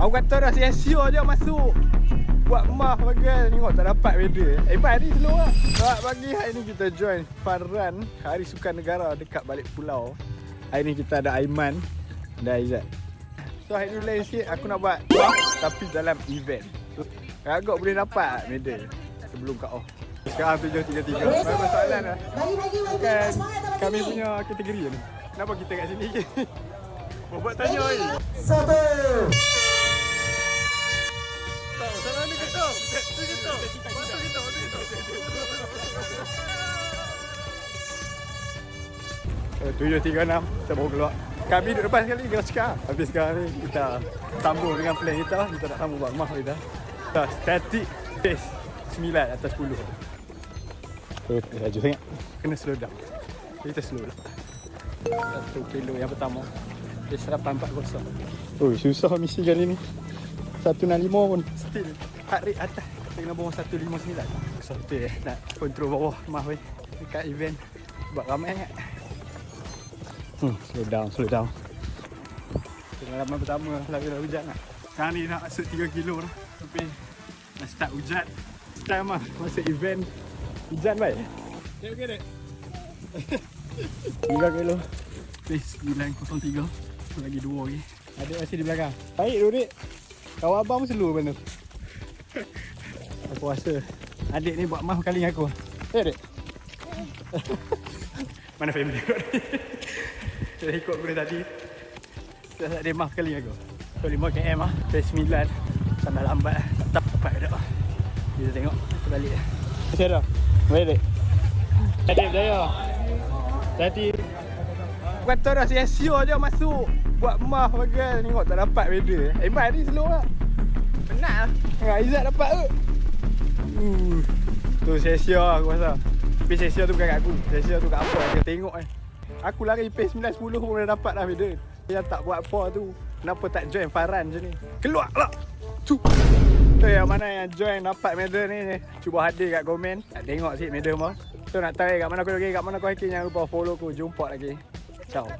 Aku kata dah sia-sia je masuk. Buat mah bagai Tengok tak dapat beda Eh Bai ni slow lah. Selamat pagi. Hari ni kita join Fun Run Hari Sukan Negara Dekat balik pulau. Hari ni kita ada Aiman Dan Aizat. So hari ni lain sikit Aku nak buat mah Tapi dalam event. So agak boleh dapat medal Sebelum kat off. Sekarang 7.33 Banyak soalan lah. Bukan kami punya kategori ni. Kenapa kita kat sini? Je Buat tanya ni Satu. Tu kita. Masuk kita, masuk kita. Eh, tujuh tiga enam kita baru keluar. Kami duduk depan sekali dengan Oscar. Habis sekarang ni kita sambung dengan plan kita. Kita nak sambung buat mah kita. Kita static pace 9 atas 10. Eh, laju sangat. Kena slow down. Kita slow lah. Satu kilo yang pertama. Dia serapan 40. Oh, susah misi kali ni. 165 pun still heart rate atas Kita kena bawa 159 So tu eh. Nak kontrol bawah mah weh Dekat event. Sebab ramai. Sangat Hmm, slow down, slow down. Pengalaman pertama lagu dah hujan lah Sekarang ni nak masuk 3 kilo dah. Tapi nak start hujan Time lah masuk event. Hujan baik? Ya okey dek 3 kilo Pace 903 Lagi 2 lagi. Adik masih di belakang. Baik tu dek Kawan abang pun slow mana Aku rasa Adik ni buat mah kali dengan aku. Eh adik? Mana family kau ni? Dia ikut aku dari tadi. Dia tak ada mah kali dengan aku. So 5 km lah Pace 9 Kan dah lambat. Lah Tak dapat ke tak Kita tengok Kita balik lah Macam dah Baik adik? Adik berjaya. Hati Kata dah sia-sia je masuk. Buat mah bagai Tengok tak dapat beda Eh ni slow lah Penat lah Tengok Izzat dapat ke? uh, Tu sia-sia lah aku rasa. Tapi sia-sia tu bukan kat aku. Sia-sia tu kat apa Dia tengok eh. Aku lari pace 9-10 pun dah dapat dah beda. Yang tak buat apa tu. Kenapa tak join Farhan je ni? Keluar lah. Tu. Tu yang mana yang join dapat medal ni Cuba hadir kat komen. Nak tengok sikit medal mah. Tu nak eh kat mana aku lagi Kat mana aku lagi Jangan lupa follow aku. Jumpa lagi. Ciao